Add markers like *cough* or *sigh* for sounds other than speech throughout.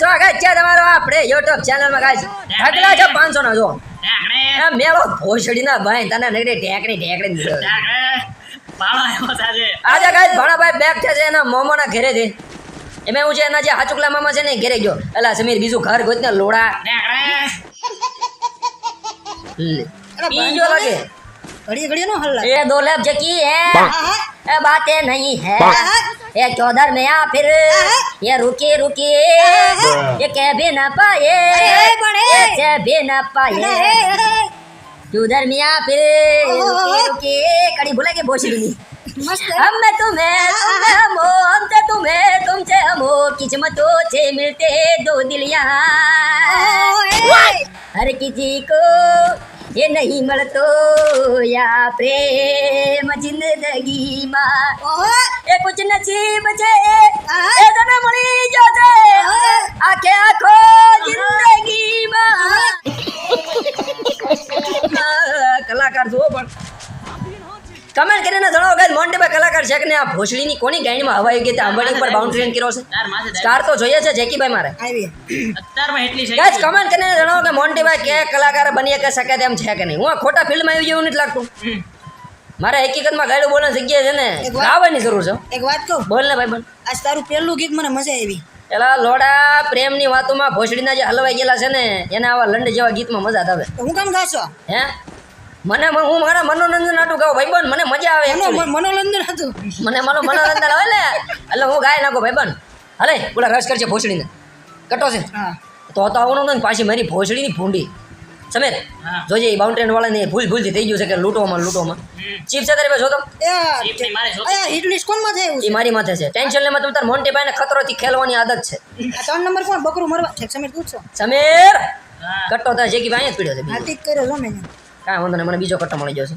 સ્વાગત છે તમારો આપણે યુટ્યુબ ચેનલમાં પાંચસો નો મેળો ભોસડી ભાઈ તને આજે ગાઈસ ભાણાભાઈ બેગ છે એના મોમોના ઘરેથી એમાં એવું છે એના જે હાચુકલા મામા છે ને ઘેરે ગયો. એટલે સમીર બીજું ઘર ગોત ને લોડા પીજો લાગે. ઘડી ઘડી નો હલ્લા. એ દો જકી હે. बातें नहीं है। ये चौधर में आ फिर? ये रुकी रुकी। ये कह भी न पाए। कह भी न पाए। चौधर में आ फिर? रुकी कड़ी बोला के बोशी नहीं हम मैं तुम्हें हमो हमसे तुम्हें तुमसे हम हमो किस्मतों से मिलते दो दिल यहाँ हर किसी को એ નહીં મળતો યા પ્રેમ જિંદગીમાં. એ કુછ નસીબ છે એ તને મળી જશે. આખે આખો જિંદગીમાં. કલાકાર જુઓ પણ. કમેન્ટ કરીને જણાવો કે મોન્ટેબા કલાકાર છે કે ને આ ભોસડીની કોની ગાયણીમાં હવાઈ ગઈ તે આંબળી ઉપર બાઉન્ડ્રી કર્યો છે? સ્ટાર તો જોઈએ છે જેકીભાઈ મારે. આવી. ગાઈસ કમેન્ટ કરીને જણાવો કે મોન્ટીભાઈ કે કલાકાર બની કે શકે તેમ છે કે નહીં? હું આ ખોટા ફિલ્મ આવી જેવું નથી લાગતું. મારે હકીકતમાં ગાડું બોલવાની જગ્યા છે ને આવવાની ગાવાની જરૂર છે. એક વાત કહું? બોલ ને ભાઈ બોલ. આજ તારું પહેલું ગીત મને મજા આવી. પેલા લોડા પ્રેમની વાતોમાં ભોસડીના જે હલવાઈ ગયેલા છે ને એના આવા લંડ જેવા ગીતમાં મજા આવે. હું કેમ ગાશો હે? મને હું મારા મનોરંજન હતું ગાઉં ભાઈ બોન મને મજા આવે એનો મનોરંજન હતું મને મારું મનોરંજન આવે ને એટલે હું ગાય નાખો ભાઈ બન હલે બોલા રસ કરશે ભોસડીને. કટો છે. હા. તો તો આવવાનું ને પાછી મારી ભોસડીની ભૂંડી. સમીર હા. જોજે એ બાઉન્ટ્રેન વાળાને ભૂલ ભૂલથી થઈ ગયું છે કે લૂંટવામાં લૂંટવામાં. ચીફ છે તારી જોતો? જો તો એ ચીપની મારે શું? અયા હિટ લિસ્ટ કોણમાં થયું એ મારી માથે છે. ટેન્શન લેમાં તમે તાર મોન્ટી ભાઈને ખતરોથી ખેલવાની આદત છે. આ ત્રણ નંબર કોણ? બકરું મરવા. છે સમીર પૂછો સમીર! કટો થાય છે કે ભાઈ જ પીડ્યો છે હા કર્યો છો મેં કાંઈ વાંધો નહીં મને બીજો કટ્ટો મળી જશે.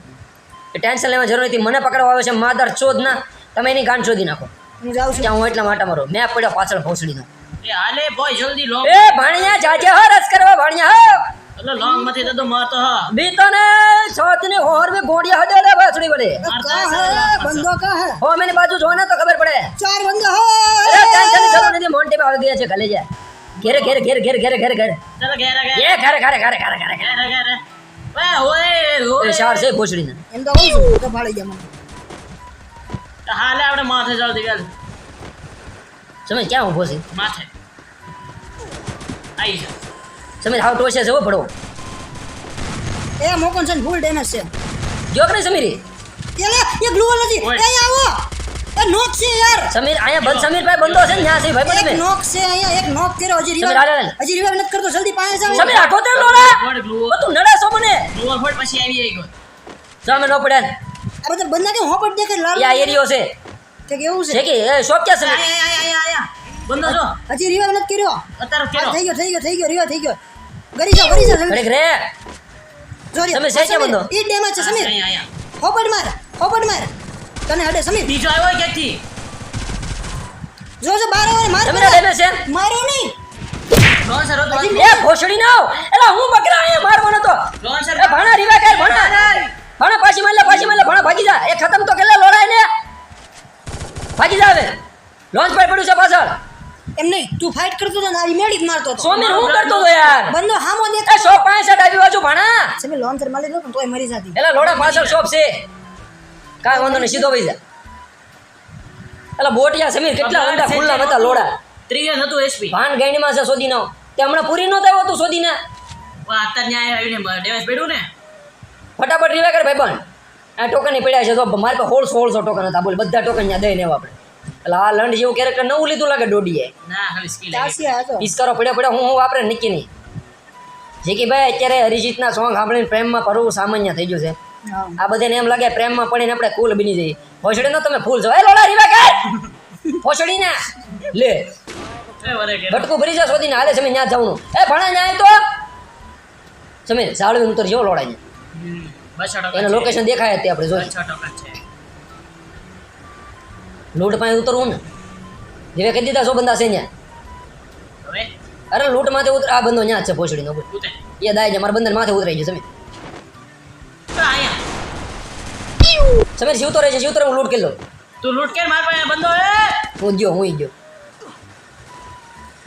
છે એ ટેન્શન લેવા જરૂર નથી મને પકડવા આવે છે માદર ચોદ ના તમે એની ગાંઠ શોધી નાખો. હું જાઉં છું. ત્યાં હું એટલા માટે મારો મેં પડ્યો પાછળ ભોસડીનો. એ હાલે બોય જલ્દી લોંગ એ ભાણિયા જાજે હો રસ કરવા ભાણિયા હો. એટલે લોંગમાંથી તો મરતો હ. બીતોને છોતની હોર મે ગોડિયા હદે લે બાસડી વડે કા હે બંદો કા હે? હો મેની બાજુ જો ને તો ખબર પડે. ચાર બંદો હો. અરે ટેન્શનની જરૂર નથી મોન્ટી પર આવી ગયા છે ગલે જા ઘેર ઘેર ઘેર ઘેર ઘેર ઘેર ઘેર. ચાલો ઘેર ઘેર. એ ઘેર ઘેર ઘેર ઘરે ઘરે ઘરે. ઘેર ઘેર. વે ઓય શાર છે ભોસડીને. એમ તો હોઉં તો ફાળી ગયા મને. હાલે આપણે માથે જલ્દી વેલ સમય ક્યાં ઊભો છે? માથે. આઈ જા. સમય હાવ ટોસે છે પડો એ મોકન છે ફૂલ ડેમેજ છે. જો કે નહીં સમીરી? એ ગ્લુઅલ નથી. એ આવો. એ નોક છે યાર. સમીર અહીંયા બંધ સમીર ભાઈ બંધો છે ને ત્યાં છે ભાઈ એક નોક છે અહીંયા એક નોક કર્યો. હજી. રિવાઇવ હજી રિવાઇવ નથી કરતો જલ્દી પાણી જાવ સમીર આખો તેમ લોડા ફોડ ગ્લુ ઓ તું નડે છો ફોડ પછી આવી આવી ગયો સામે નો પડે. આ બધા બંદા કે હોપટ દેખે લાલ યા એરિયો છે. કે કેવું છે? છે કે? એ શોપ ક્યાં સમીર આયા આયા આયા બંધો છો? હજી રિવાઇવ નથી કર્યો. અત્યારે આ કેરો થઈ ગયો થઈ ગયો થઈ ગયો રિવાઇવ થઈ ગયો. ગરી જાવ ગરી જાવ ઘરે. રે જોરી તમે છે કે બંદો? ઈ ડેમેજ છે સમીર આયા આયા હોપટ માર હોપટ માર. તને હડે સમીર બીજો આવ્યો ક્યાંથી જો જો બાર આવે માર છે? મારો નહીં. લોન્સર હતો એ ભોસડી ના આવ એલા હું બકરા અહીંયા મારવાનો તો. લોન્સર એ ભાણા રીવા કર ભાણા? ભાણા પાછી માર પાછી માર લે. ભાગી જા. એ ખતમ તો કેટલે લોડાય ને? ભાગી જા હવે. લોન્ચ પર પડ્યું છે પાછળ. એમ નહીં તું ફાઇટ કરતો ને મેળી જ મારતો સોમીર હું કરતો તો યાર? બંદો હામો એ શોપ પાસે ડાબી બાજુ ભાણા. તોય મરી જાતી. એલા લોડા પાછળ શોપ છે. કાય વાંધો નહીં સીધો વઈ જા. એલા બોટિયા સમીર કેટલા ઊંડા ખુલ્લા હતા લોડા? ત્રીસ હતું એસપી. ભાન ગઈણીમાં છે શોધી નો તે હમણાં પૂરી નો થયો તું શોધીને અત્યારે ન્યાય આવીને ડેમેજ પડ્યું ને? ફટાફટ રીવા કર ભાઈ પણ આ ટોકન પડ્યા છે તો મારી પાસે સોળસો સોળસો ટોકન હતા બોલ બધા ટોકન ત્યાં દઈને આપણે. એટલે આ લંડ જેવું કેરેક્ટર નવું લીધું લાગે તો પિસ્કારો પડ્યા પડ્યા હું હું વાપરે નિકી નહીં. જે કે ભાઈ અત્યારે અરિજીતના સોંગ સાંભળીને પ્રેમમાં ફરવું સામાન્ય થઈ ગયું છે. આ બધાને એમ લાગે પ્રેમમાં પડીને આપણે કુલ બની જઈએ. ભોસડી નો તમે ફૂલ છો. એ લોડા રીવા કર! *laughs* ભોસડી ના લે. ભટકું ભરી જા શોધીને હાલે સમય ત્યાં જવાનું. એ ભણે ન્યાય તો. સમય સાળવી ઉતર જેવો ટકા એનું લોકેશન દેખાય તે આપણે છે લૂંટ પાસે ઉતરવું ને. જેવે કહી દીધા સો બંધા છે ત્યાં અરે લૂંટ માથે ઉતર આ બંધો ત્યાં છે ભોસડીનો નો એ દાય છે મારા બંધન માથે ઉતરાઈ ગયો સમીર આયા. સમીર શિવતો રહે છે? શિવતો હું લૂંટ કરી લઉં તું લૂંટ કે મારા પાસે બંધો હે? હું ગયો હું ગયો.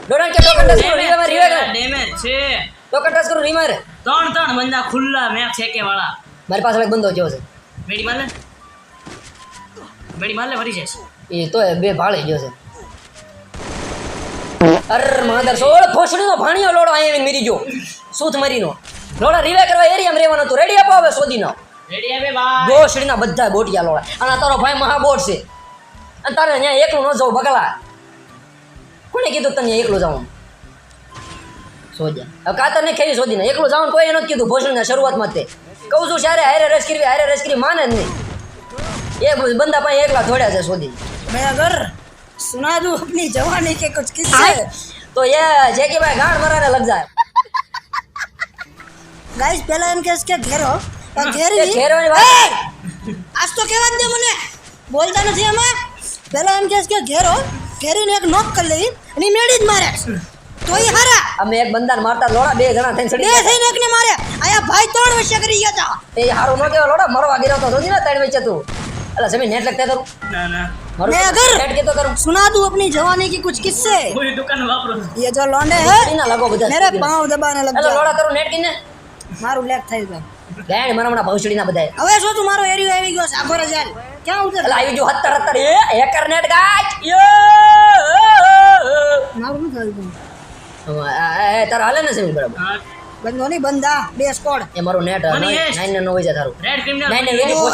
ડોડા કે ટોકન ટચ કરો રીવે રીવે ડેમેજ છે. ટોકન ટચ કરો રીમાર ત્રણ ત્રણ બંદા ખુલ્લા મેં છે કે વાળા મારી પાસે એક બંદો જેવો છે. મેડી મારલે મેડી માર લે ફરી જઈશ. એ તો બે ભાળે ગયો છે. અર માદર સોળ ભોસડીનો ભાણિયો લોડો અહીંયા મેરી ગયો. સૂત મરીનો. લોડા રિવે કરવા એરિયામાં રેવાનો તો રેડી આપો હવે સોદીનો. રેડી આવે બા ભોસડીના બધા બોટિયા લોડા. અને તારો ભાઈ મહાબોટ છે. અને તારે અહીંયા એકલું ન જવું બગલા. કોને કીધું તમને એકલું જવાનું સોજા. કાતરને ખેરી શોધીને એકલું જવાનું કોઈ નથી કીધું ભોસડીના શરૂઆતમાં તે. કહું છું સારે હારે રસ કરવી હારે રસ કરી માને જ નહીં. એ બંદા પાસે એકલા થોડ્યા છે શોધી મેં અગર સુના દઉં જવાની કે કુછ કિસ્સે તો એ જે કે ભાઈ ગાઢ મરાને લગ જાય. ગાઈસ પહેલા એમ કેસ કે ઘેરો પણ ઘેરી ઘેરોની વાત આજ તો કહેવા દે મને. બોલતા નથી અમે પહેલા એમ કેસ કે ઘેરો ઘેરીને એક નોક કરી લેવી અને ઈ મેળી જ મારે તો ઈ હારા અમે એક બંદાને મારતા લોડા બે જણા થઈને બે સડી ગયા થઈને એકને મારે આયા ભાઈ ત્રણ વર્ષે કરી ગયા હતા એ હારું ન કેવા લોડા મરવા ગયો તો જોજી ને ત્રણ વચ્ચે તું એટલે જમીન નેટ લગતા કરું ના ના મારું મેં અગર- નેટ કેતો કરું सुना दूं अपनी जवानी की कुछ किस्से પૂરી દુકાન વાપરું ये जो लौंडे हैं ના લગો બધા मेरे पाँव दबाने लग એટલે जाओ લોડા કરું નેટ કીને મારું લેક થઈ ગયું ગાયણ મારા હમણાં ભવસડીના બધા હવે શું તું મારો એરિયો આવી ગયો છે? હજાર ક્યાં ઉતર? એટલે આવી ગયો હત્તર હત્તર. એ હેકર નેટ ગાચ મારું નથી આવ્યું તારા હાલે ને સમી બરાબર? બંધો નહીં બંધા. બે સ્કોડ એ મારું નેટ નાઈન ને નવ છે તારું. રેડ ક્રિમિનલ નાઈન ને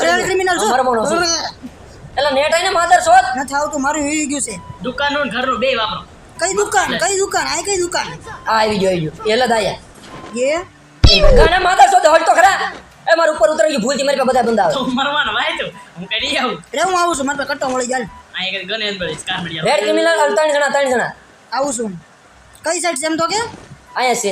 રેડ ક્રિમિનલ છો. મરવાનો છું? એટલે નેટ આઈને માધર શોધ. નથી આવતું મારું વી ગયું છે. દુકાનનું ઘરનું બે વાપરો. કઈ દુકાન? કઈ દુકાન? આ કઈ દુકાન? આ આવી ગયો આવી ગયો. એટલે દાયા ये ગાના માધર શોધ હળ તો એ ઉપર ઉતરી ગયું. ભૂલથી મારી પાસે બધા બંધ આવે. તો મરવાનો ભાઈ તું હું કરી આવું. રે હું આવું છું મારે પાસે કટ્ટો મળી જાય. આ એક ગને અંદર કાર મળી રેડ ક્રિમિનલ ત્રણ જણા ત્રણ જણા. આવું છું. કઈ સાઈડ છે એમ તો કે? અહીંયા છે.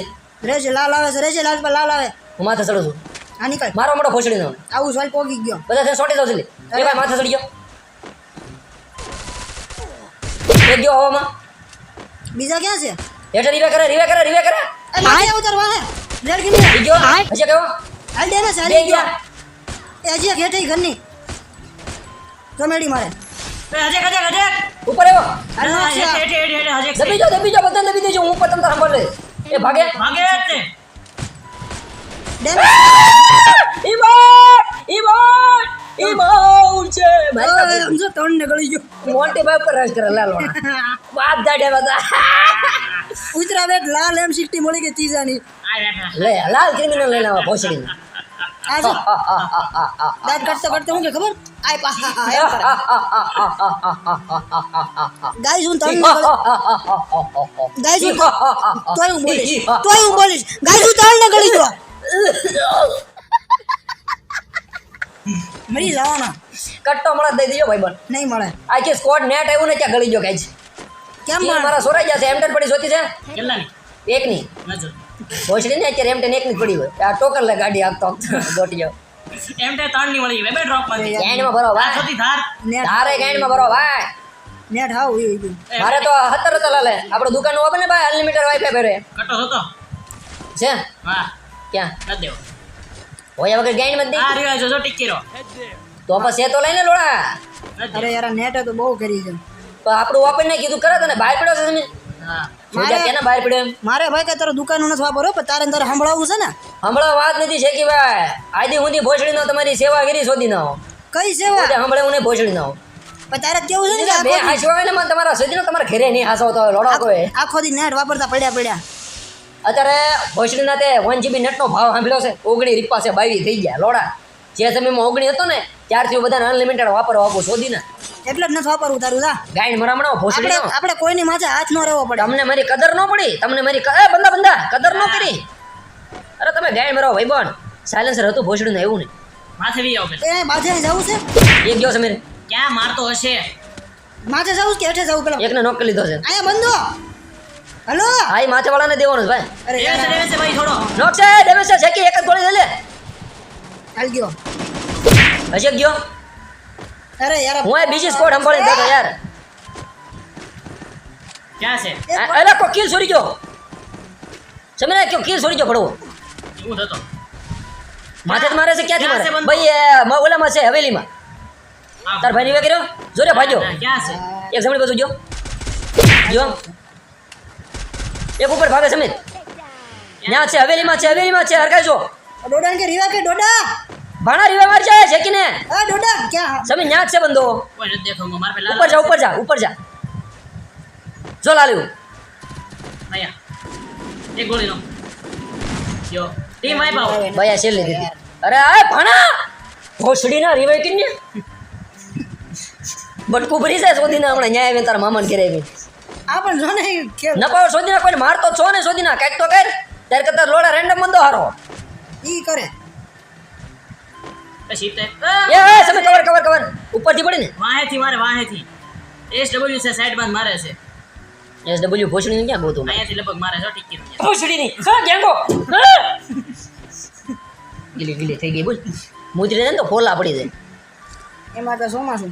રેજે લાલ આવે છે રેજે લાલ પર લાલ આવે. હું માથે ચડું છું. આ નીકળ. મારો મોટો ફોસડી નો. આવું છું હાલ પોગી ગયો. બધા છે સોટી જાવ જલ્દી એ ભાઈ માથે ચડી ગયો. એક ગયો હવામાં. બીજા ક્યાં છે? હેઠળ રીવે કરે રીવે કરે રીવે કરે. માથે ઉતરવા હે. રેડ ક્રિમિનલ ગયો. હજી કયો હાલ દે ને ચાલી ગયા એ હજી એક હેઠે ઘરની. કમેડી મારે. એ હજે હજે હજે ઉપર છે. દબી જાઓ દબી જાઓ બધા દબી દેજો. હું પતંગ સાંભળ લે એ ભાગે. ભાગે તે. છે. ભાઈ સમજો ત્રણ ને ગળી ગયો. મોટી ભાઈ ઉપર રસ કરે લાલ વાત *laughs* દાડે બધા. ઉતરા બેટ લાલ એમ સિક્સટી મળી ગઈ આ લે લાલ ક્રિમિનલ લઈને આવા ભોસડીને. આ છે દાંત કાઢતો કાઢતો હું કે ખબર? આય પા ગાઈસ હું તમને *laughs* ગાઈસ હું *laughs* તોય હું બોલીશ તોય હું બોલીશ. ગાઈસ હું ત્રણ ગળી ગયો. મરી જવાના. કટ્ટો મળે દઈ દેજો ભાઈ બન નહીં મળે. આ કે સ્કોટ નેટ આવ્યું ને ત્યાં ગળી ગયો કાંઈ કેમ મારા સોરાઈ જશે એમટેન પડી જોતી છે? કેટલાની? એકની. નજર. ભોસડી ને અત્યારે એમટેન એકની જ પડી હોય. આ ટોકર લે ગાડી આપતો દોટી જાવ એમ તે ત્રણની મળી બે ડ્રોપમાં માંથી. ગાંડમાં ભરો ભાઈ. સતી ધાર. નેટ તારે ગાંડમાં ભરો ભાઈ. નેટ હાવ ગયું. મારે તો સત્તર તો લાલે આપણો દુકાન ઓપન ને ભાઈ અનલિમિટેડ વાઈફાઈ ભરે. કટો હતો? છે? વાહ, ક્યાં? ન દેવો. હોય વગર ગાંડમાં આ રહ્યો જો ટીકી રહો તો પછી એ તો લઈને લોડા અરે યાર નેટ તો બહુ કરી છે. તો આપણું ઓપન ને કીધું કરે તને ભાઈ પડ્યો છે તમે. મારે ભાઈ કે તારો દુકાન નથી વાપરો પણ તારે તારે સંભળાવવું છે ને? હમણાં વાત નથી છે કે ભાઈ. આજે હું ભોસડી નો તમારી સેવા કરી શોધી ના કઈ સેવા? હમણાં હું ભોસડી ના પણ તારે કેવું છે ને બે હાસવા ને મને તમારા શોધી નો તમારા ઘરે નહીં હાસવતો હોય લોડા કોઈ. આખો દી નેટ વાપરતા પડ્યા પડ્યા. અત્યારે ભોસડીના તે વન જીબી નેટનો ભાવ સાંભળ્યો છે ઓગણી રીપા છે બાવી થઈ ગયા લોડા. જે સમયમાં ઓગણી હતો ને ત્યારથી હું બધાને અનલિમિટેડ વાપરવા આપું શોધી ને એટલે જ નથી વાપરવું તારું તા ગાયન મરામણો ભોસડી આપણે આપણે કોઈની માથે હાથ ન રહેવો પડે. તમને મારી કદર ન પડી તમને મારી એ બંદા બંદા કદર ન કરી. અરે તમે ગાયન મરાવો ભાઈ બોન સાયલેન્સર હતું ભોસડીનું એવું નહીં. માથે વી આવો પેલા. એ માથે જવું છે? એક ગયો સમીર ક્યાં મારતો હશે? માથે જવું કે હેઠે જવું પેલા? એકને નોક કરી લીધો છે. અહીંયા બંધો હલો? હાઈ માથે વાળાને દેવાનો છે ભાઈ. અરે દેવે છે, યાર, દેવે છે ભાઈ છોડો. નોક છે ડેમેજ છે કે એક જ ગોળી લે. હાલ ગયો. હજી ગયો? અરે યાર હું એ બીજી સ્કોડ સંભાળીને બેઠો યાર. ક્યાં છે? અરે કો કિલ છોડી ગયો. સમજે કે કિલ છોડી ગયો પડવો એવું થતો. માથે જ મારે છે ક્યાંથી મારે? ભાઈ ઓલામાં છે હવેલીમાં. તાર ભાઈ રીવે કર્યો? જોરે ભાજો ક્યાં છે? એક જમણી બાજુ જો. જો. એક ઉપર ભાગે સમિત ત્યાં છે હવેલીમાં છે હવેલીમાં છે હરકાજો ડોડા કે રીવા કે ડોડા? ભાણા રીવા માર જાય છે કે ને આ ડોડા ક્યાં? સમી ન્યાક છે બંદો કોઈ દેખાવું મારે પેલા ઉપર જા ઉપર જા ઉપર જા. જો લાલ્યો. અહીંયા. એક ગોળી નો યો ટીમ આઈ પાવ બયા છેલ્લે લીધી અરે આ ભાણા! ભોસડી ના રીવાય કે ને? બટકું ભરી જાય સોદીના હમણાં ન્યાય આવે તારા મામાને ઘરે આવી આ પણ જો ને કે નપાવ સોદીના કોઈને મારતો છો ને સોદીના. કાંઈક તો કર. ત્યારે કરતા લોડા રેન્ડમ બંદો હારો. ઈ કરે. પછી તે એ એ તમે કવર કવર કવર ઉપરથી પડી ને વાહેથી મારે વાહેથી. એસ ડબલ્યુ છે સાઈડમાં મારે છે. એસ ડબલ્યુ ભોસડી ક્યાં ગોતું અહીંયાથી લગભગ મારે છે ટિકિટ ભોસડી ની હા ગેંગો? ગીલી ગીલી થઈ ગઈ બોલ. મુજરી ને તો ફોલા પડી જાય. એમાં તો ચોમાસું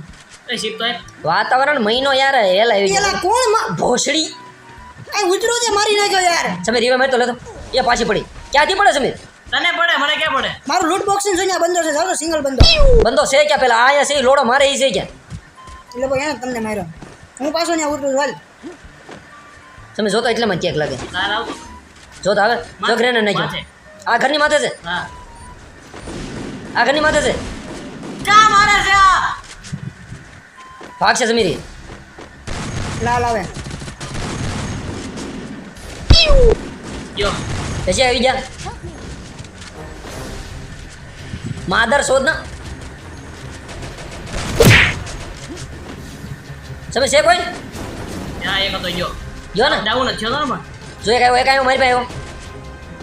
વાતાવરણ મહિનો યાર હેલ આવી જાય કોણમાં? ભોસડી. આ ઉતરો છે મારી નાખ્યો યાર. સમીર રીવા મેં તો લેતો. એ પાછી પડી. ક્યાંથી પડે સમીર? તને પડે મને ક્યાં પડે મારું લૂટ બોક્સિંગ જોઈને આ બંધો છે જાવ સિંગલ બંધો બંધો છે ક્યાં પેલા આયા છે ઈ લોડો મારે ઈ છે ક્યાં એટલે ભાઈ એને તમને માર્યો? હું પાછો ત્યાં ઉતરું હાલ. તમે જોતો એટલે મને ચેક લાગે. તાર આવતો જોતો આવે જો ગ્રેને નાખ્યો માથે. આ ઘરની માથે છે? હા. આ ઘરની માથે છે? ક્યાં મારે છે આ? ભાગ છે સમીરી લાલ આવે. યો પછી આવી જા માદર શોધ ના. તમે છે કોઈ? ત્યાં એક હતો જો જો ને? ડાઉન જ થયો ને જો એક આવ્યો એક આવ્યો મારી પાસે આવ્યો.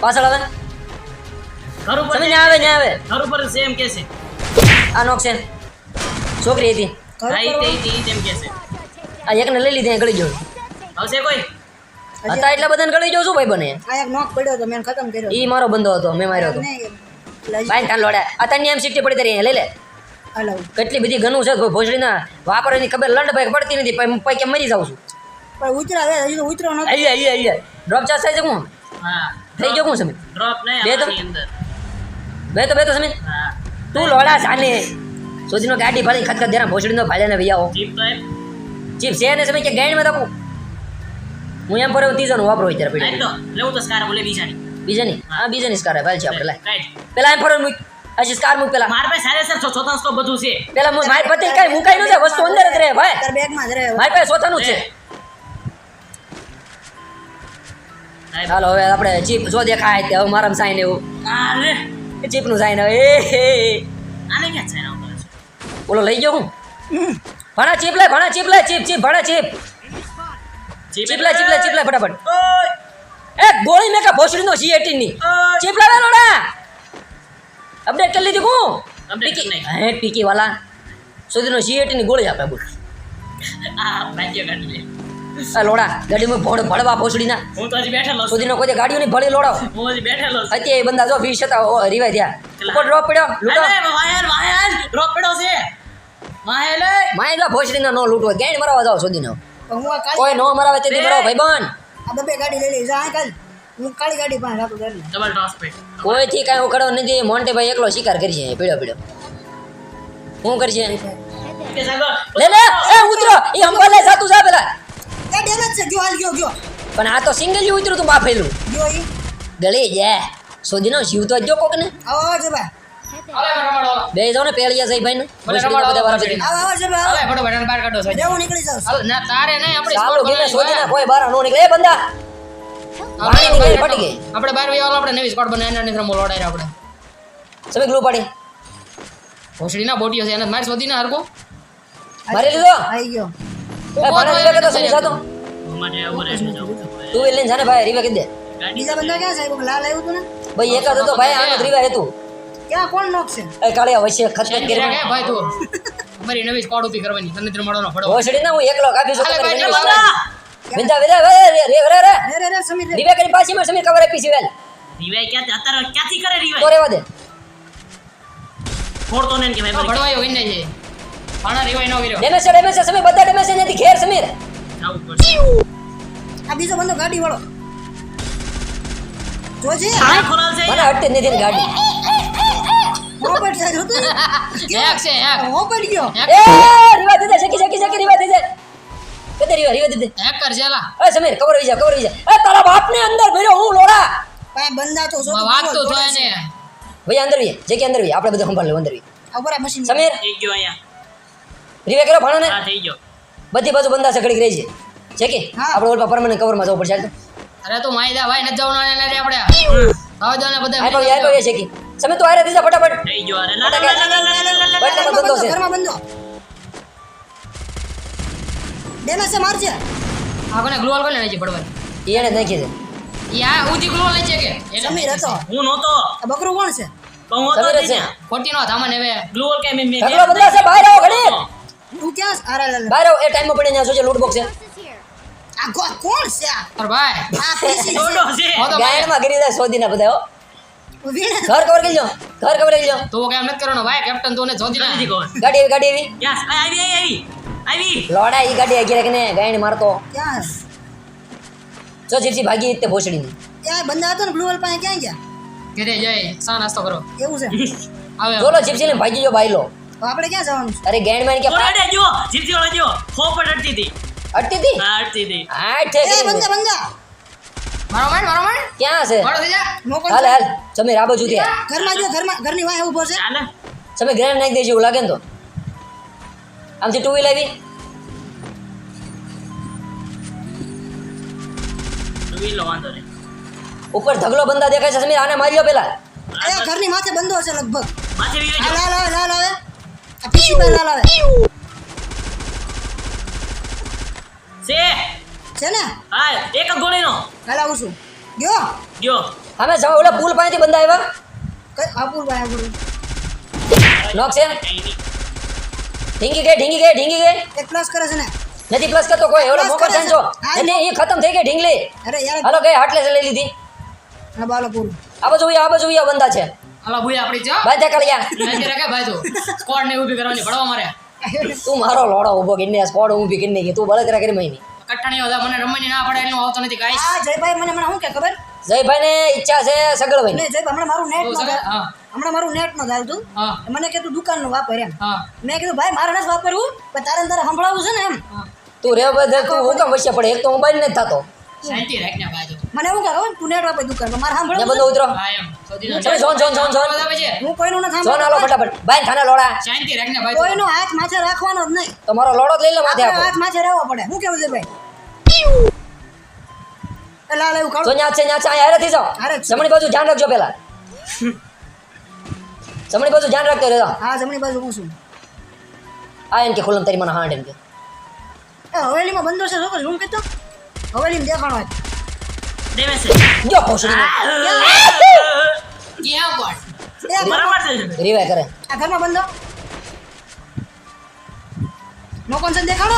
પાછળ આવે ઘર ઉપર તમે આવે ન્યા આવે. ઘર ઉપર સેમ કે છે. આ નોક છે છોકરી હતી. ઘર તે તે તેમ કે છે. આ એકને લઈ લીધી ગળી ગયો. આવશે કોઈ? હતા એટલા બધાને ગળી જાઉં છું ભાઈ બને? આ એક નોક પડ્યો તો મેં ખતમ કર્યો ઈ મારો બંધો હતો મેં માર્યો હતો. એમ પડી તારી લઈ લે હાલો. કેટલી બધી ઘણું છે ભોસડીના વાપરવાની ખબર લંડ ભાઈ પડતી નથી. પછી પછી કેમ મરી જાઉં છું. પણ ઉતરા હવે હજી તો ઉતરો નથી અહીંયા અહીંયા અહીંયા ડ્રોપ ચાર્જ થાય છે કોણ? હા થઈ ગયો કોણ સમય ડ્રોપ નહીં બે તો- બે તો બે તો સમય તું લોડા સાને સુધીનો ગાડી ફાડી ખતખત દેરા ભોસડીનો ભાજાને વૈયાઓ જીપ તો ચીપ છે ને સમય કે ગાઈડમાં તાપું હું એમ પર ત્રીજાનું વાપરો અત્યારે પડી લેવું તો સ્કાર બોલે બીજાની બીજાની? હા બીજાની સ્કાર ભાઈ છે આપણે લાય. પેલા એમ ફરો મૂક હજી સ્કાર મૂક પેલા. માર પાસે સારે સર સ્કોપ બધું છે. પેલા. મારી પતિ કઈ મુકાઈ ન જાય વસ્તુ અંદર જ રહે ભાઈ. તાર બેગમાં જ રહે. મારી પાસે સોથાનું છે. હાલો હવે આપણે ચીપ જો દેખાય તે હવે મારા સાઈન એવું. આ લે ચીપનું સાઈન હવે એ હે આને ક્યાં છે? આવું ઓલો લઈ ગયો હું. ભણા ચીપ લે ભણા ચીપ લે ચીપ ચીપ ભણા ચીપ ચીપ લે ચીપ લે ચીપ લે ફટાફટ. ઓય. એ ગોળી મેકા ભોસડીનો સી એટીનની. ઓય લોડા? અપડેટ કરી લીધી હું? કરી હે પીકી વાલા સુધીનો સી એટીનની ગોળી આપે બોલ. આ ભાગ્ય કાઢી લે. આ લોડા ગાડીમાં ભોડ ભળવા ભોસડીના. હું તો હજી બેઠેલો છું. સુધીનો કોઈ ગાડીઓ ની ભળી લોડાવ હું હજી બેઠેલો છું. અત્યારે એ બંદા જો વીસ હતા ઓ, રીવાય થયા ઉપર ડ્રોપ પડ્યો લૂટો. અરે વાયર વાયર ડ્રોપ પડ્યો છે. માહેલે માહેલા માય ભોસડીના નો લૂટો ગાડી મરાવા જાવ સુધીનો. કોઈ નો મરાવે તેથી મરાવો ભાઈ બન આ બબે ગાડી લઈ લઈ જા આ કાલ. હું કાળી ગાડી પાસે રાખું એટલે ડબલ પે કોઈથી કાંઈ ઉખડો નથી. મોન્ટે ભાઈ એકલો શિકાર કરશે પીડ્યો પીડ્યો હું કરશે લે લે એ ઉતરો. એ અંબાલે સાતું જા પેલા. એ ડેમેજ છે. ગયો હાલ ગયો ગયો. પણ આ તો સિંગલ જ ઉતર્યું તું બાફેલું. ગયો ઈ. ગળી જાય સોદીનો જીવ તો જો કોક ને આવો જો ભાઈ બે જાવ ને પેળિયા જઈ ભાઈ ને મુશ્કેલ બધા વારા આવો આવો સર આવો ફોટો બટન બહાર કાઢો સર હું નીકળી જાઉં. હાલો ના તારે નહીં આપણે ચાલો ગીને સોજી ના કોઈ બહાર નો નીકળે. એ બંદા. પાણી નીકળી પડી ગઈ. આપણે બહાર વાળો આપણે નવી સ્કોટ બનાવીને ને મોલ ઓડાય આપણે. સબે ગ્લુ પાડી. ભોસડી ના બોટીઓ છે એને માર સોધી ના હરકો મારી લીધો? આવી ગયો. એ પાણી લેકે તો સમજા તો મને આવું રહે તું એલેન જાને ભાઈ રીવા કે દે. ગાડી જા બંદા ક્યાં સાહેબ લાલ આવ્યો તું ને? ભાઈ એકાદ તો ભાઈ આનો રીવા હેતુ ક્યાં કોણ નોખશે એ કાલે અવશ્ય ખતમ કરી કે ભાઈ તું મારી નવી સ્કોડ ઊભી કરવાની તને ત્રણ મળવાનો પડો ઓસડી ના હું એકલો કાપી છું બિંદા બિંદા રે રે રે રે રે રે રે સમીર રીવે કરી પાછી માં સમીર કવર આપી છે વેલ. ક્યાં અત્યારે ક્યાંથી કરે રીવે તો રેવા દે. ફોડતો ને કે ભાઈ. ભડવાયો વિને છે. આના રીવાઈ નો કર્યો ડેમેજ છે ડેમેજ છે સમીર બધા ડેમેજ છે નથી ખેર સમીર. આ બીજો બંદો ગાડી વાળો. જોજે. આ ખોલાલ છે મને હટતી નથી ગાડી. હોપટ સાઈડ હતું ને. *laughs* છે એક હોપટ ગયો. એ રીવા દીધે શેકી શેકી શેકી રીવા દીધે. કદે રીવા રીવા દીધે. એક કર જેલા એ સમીર કવર આવી જા કવર આવી જા. એ તારા બાપને અંદર ભર્યો હું લોડા. ભાઈ બંદા તો છો વાત તો થાય ને. ભાઈ અંદર વી જે કે અંદર વી આપણે બધું સંભાળ લેવું અંદર વી ખબર મશીન સમીર? થઈ ગયો અહીંયા. રીવે કર્યો ભાણો ને? હા થઈ ગયો. બધી બાજુ બંદા છે ઘડી રહી છે. છે કે. આપણે ઓલ પરમાનન્ટ કવરમાં જવું પડશે. અરે તો. અરે તું માયદા ભાઈ નથી જવાનું આપણે. ને બધા છે કે. તમે તો આરે દીજા ફટાફટ. થઈ ના એ ટાઈમમાં પડે કોણ છે આ? ભાઈ. આ પીસી છે. બધા ઘર કવર કરી લો. ઘર કવર કરી લો. તો કેમ નથી કરવાનો ભાઈ કેપ્ટન તું ને જોતી નથી ગાડી આવી ગાડી આવી. યસ આવી આવી આવી આવી. લોડા ઈ ગાડી આગી રાખીને ગાયણ મારતો. યસ. જો જીજી ભાગી તે ભોસડીની યાર બંદા હતો ને બ્લુ વાલ પાસે ક્યાં ગયા? ઘરે જઈ સા નાસ્તો કરો? એવું છે. આવે બોલો જીજી ને ભાગી ગયો બાઈલો આપણે ક્યાં જવાનું અરે ગેંડમાં કે ઓરડે જો જીજી વાળા જો ખોપટ અડતી હતી. અટતી હતી? હા અડતી હતી. હા છે બંગા બંદા. મારો માર મારો માર. ક્યાં છે? મારો થઈ હાલ હાલ. સમીર આ બાજુ ઘરમાં જો ઘરમાં ઘરની વાય ઊભો છે. સમીર ગ્રેનેડ નાખી દેજો એવું લાગે ને તો. આમથી ટુ વ્હીલ આવી. વીલો વાંધો નહીં. ઉપર ધગલો બંદા દેખાય છે સમીર આને માર્યો પેલા. અહીંયા ઘરની માથે બંધો છે લગભગ. માથે વીયો આ જો લાલ આવે લાલ આવે આ પીસી પર લાલ આવે. છે. છે ને? હા એક જ ગોળીનો. કાલે આવું છું. ગયો? ગયો. અમે જાવ ઓલા પુલ પાસેથી બંદા આવ્યા. કઈ આપુર ભાઈ ગોળી? નોક છે? ઢીંગી ગઈ ઢીંગી ગઈ ઢીંગી ગઈ. એક પ્લસ કરે છે ને? નથી પ્લસ કરતો કોઈ ઓલો મોકર મોકો કરે છે. હા, એ ખતમ થઈ ગઈ ઢીંગલી. અરે યાર. હાલો ગઈ હાટલે લઈ લીધી. હા બાલો પુલ. આ બાજુ આ બાજુ આ બંદા છે. હાલો ભૂઈ આપડી જો બાજા કળિયા નથી રાખે ભાઈ તું સ્કોડ ને ઊભી કરવાની પડવા મારે. તું મારો લોડો ઊભો કરીને સ્કોડ ઊભી કરીને તું બળતરા કરી મહિની. કટ્ટાણી હતા મને રમવાની ના પડે એટલું આવતો નથી ગાઈસ આ જયભાઈ મને મને શું કે ખબર? જયભાઈ ને ઈચ્છા છે સગળભાઈ ને જયભાઈ હમણાં મારું નેટ હમણાં મારું નેટ નો ચાલતું તું. મને કીધું દુકાનનું વાપર એમ. મેં કીધું ભાઈ મારે નથી વાપરવું પણ તારે તારે સંભળાવું છે ને એમ. તું રે બધે તું હું કેમ વચ્ચે પડે. એક તો મોબાઈલ નથી થતો. મને એવું ઉતરો. ના સાંભળો માથે રાખવાનો લોડો લઈ લો છે જમણી બાજુ ધ્યાન રાખજો પહેલા જમણી બાજુ ધ્યાન રાખતો રહેજો. હા જમણી બાજુ હું છું. આ એમ કે ખોલમ તારી મને હાંડ એમ કે. હવેલીમાં બંદર છે છોકરો શું કહેતો હવે લીમ દેખાણો દેવે છે જો પોસડી કેમ કોણ બરાબર છે રીવે કરે આ ઘરમાં બંધો નો કોન્સન દેખાડો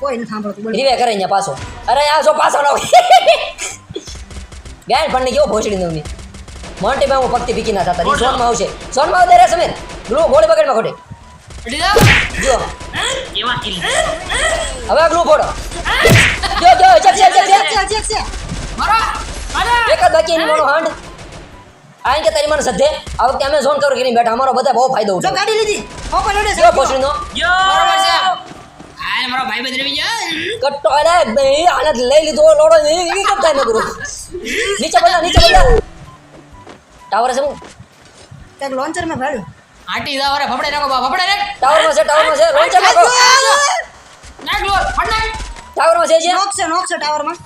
કોઈ ન સાંભળતું બોલ રીવે કરે અહીંયા પાછો અરે આ જો પાછો નો ગેન ફંડ કેવો ભોસડી નવની મોન્ટી માં હું પક્તિ પીકી ના થતા ઝોનમાં આવશે ઝોનમાં આવતા રહેશે મેં ગ્લો ગોળી બગડમાં ખોટે જો હવે આગલું ફોડો જો જો ચક ચક ચક ચક. છે મારો મારો. એક બાકી એની મારો હાંડ આઈ કે તારી મને સધે આ વખતે અમે ઝોન કવર કરીને બેઠા? અમારો બધા બહુ ફાયદો જો ગાડી લીધી. ઓપન ઓડે જો ભોસડીનો બરાબર છે. યો મારો ભાઈ બંધ રહી જા કટ્ટો અરે બે આને લઈ લીધો લોડો ઈ કેમ થાય ન કરું નીચે બોલા નીચે બોલા ટાવર છે હું એક લોન્ચરમાં ભાડ્યું આટી જાવ રે ફફડે નાખો બા ફફડે રે. ટાવરમાં છે ટાવરમાં છે રોંચા નાખો. નાખ લો ફટ નાખ ટાવરમાં છે જે. નોક છે નોક છે ટાવરમાં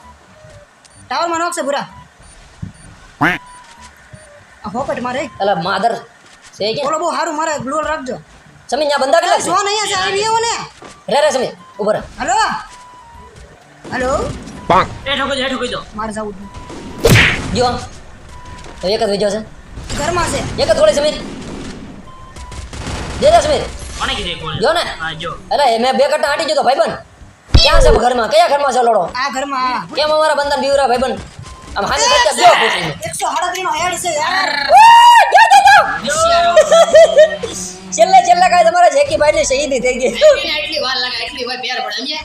ટાવરમાં નોક છે પૂરા આ હોપટ મારે. અલા માધર છે કે? બોલો બહુ સારું મારે ગ્લોલ રાખજો. સમી ન્યા બંધા કેટલા જો નહીં છે આવી આવો ને. રે રે સમી ઉભર હેલો. હલો. પાંક એ ઠોકો દો એ ઠોકો દો મારે જવું જો તો એક જ વેજો છે. ઘરમાં છે. એક જ થોડી સમીર દે દે સમીર. કોને કીધું જો ને. હા જો. અરે મેં બે કટ્ટા આટી તો ભાઈબંધ. ક્યાં છે ઘરમાં? કયા ઘરમાં છે લોડો? આ ઘરમાં. કેમ અમારા બંધન બીવરા ભાઈબંધ? આમ હાની કરતા જો પૂછીને એકસો સાડત્રીસ નો હેડ છે યાર. છેલ્લે છેલ્લે કાય તમારા જેકી ભાઈ ને શહીદી થઈ ગઈ. એટલી વાર લાગે એટલી વાર પેર પડે સમજે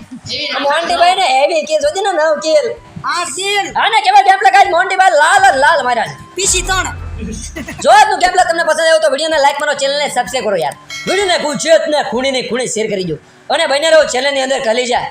મોન્ટી ભાઈ ને હેવી કેસ હતી ને નવ કેલ. આ કેલ. હા ને કેવા ગેમપ્લે કાય મોન્ટી ભાઈ લાલ લાલ મારા પીસી ત્રણ જો તું ગેમપ્લે તમને પસંદ આવ્યો તો વિડીયોને લાઈક કરો ચેનલને સબસ્ક્રાઈબ કરો યાર. વિડીયોને પૂછ્યો જ ને ખૂણીને ખૂણી શેર કરી દો. અને બને રહો ચેનલની અંદર ખલી જાય.